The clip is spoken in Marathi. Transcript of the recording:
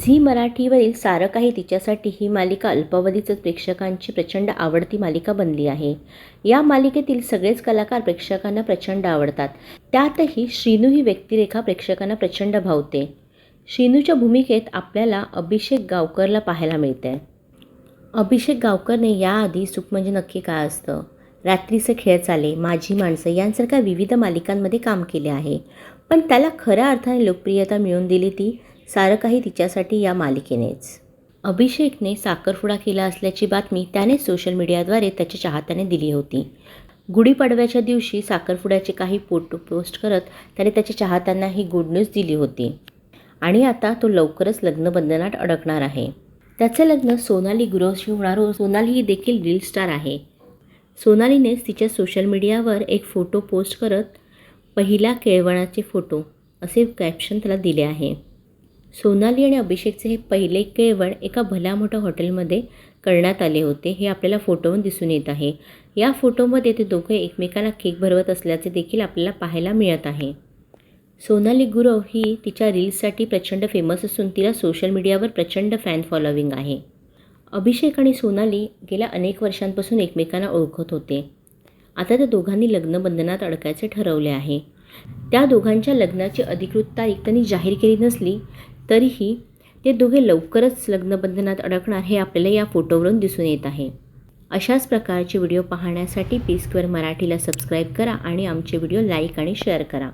झी मराठीवरील सारं काही तिच्यासाठी ही मालिका अल्पावधीचं प्रेक्षकांची प्रचंड आवडती मालिका बनली आहे. या मालिकेतील सगळेच कलाकार प्रेक्षकांना प्रचंड आवडतात. त्यातही श्रीनू ही व्यक्तिरेखा प्रेक्षकांना प्रचंड भावते. श्रीनूच्या भूमिकेत आपल्याला अभिषेक गावकरला पाहायला मिळते अभिषेक गावकरने याआधी सुख म्हणजे नक्की काय असतं? रात्रीचे खेळ चाले माझी माणसं यांसारख्या विविध मालिकांमध्ये काम केले आहे. पण त्याला खऱ्या अर्थाने लोकप्रियता मिळवून दिली ती सारं काही तिच्यासाठी या मालिकेनेच. अभिषेकने साखरपुडा केला असल्याची बातमी त्याने सोशल मीडियाद्वारे त्याच्या चाहत्याने दिली होती. गुढीपाडव्याच्या दिवशी साखरपुड्याचे काही फोटो पोस्ट करत त्याने त्याच्या चाहत्यांना ही गुड न्यूज दिली होती. आणि आता तो लवकरच लग्नबंधनात अडकणार आहे. त्याचं लग्न सोनाली गुरवशी होणार सोनाली ही देखील रील स्टार आहे. सोनालीनेच तिच्या सोशल मीडियावर एक फोटो पोस्ट करत पहिल्या केळवणाचे फोटो असे कॅप्शन त्याला दिले आहे. सोनाली आणि अभिषेकचे हे पहिले केळवण एका भल्या मोठ्या हॉटेलमध्ये करण्यात आले होते हे आपल्याला फोटोवरून दिसून येत आहे. या फोटोमध्ये ते दोघे एकमेकांना केक भरवत असल्याचे देखील आपल्याला पाहायला मिळत आहे. सोनाली गुरव ही तिच्या रील्ससाठी प्रचंड फेमस असून तिला सोशल मीडियावर प्रचंड फॅन फॉलोविंग आहे. अभिषेक आणि सोनाली गेल्या अनेक वर्षांपासून एकमेकांना ओळखत होते. आता त्या दोघांनी लग्नबंधनात अडकायचे ठरवले आहे. त्या दोघांच्या लग्नाची अधिकृत तारीख त्यांनी जाहीर केली नसली तरीही ते दोघे लवकरच लग्नबंधनात अडकणार हे आपल्याला या फोटोवरून दिसून येत आहे. अशाच प्रकारचे व्हिडिओ पाहण्यासाठी पी स्क्वेअर मराठीला सबस्क्राईब करा आणि आमचे व्हिडिओ लाईक आणि शेअर करा.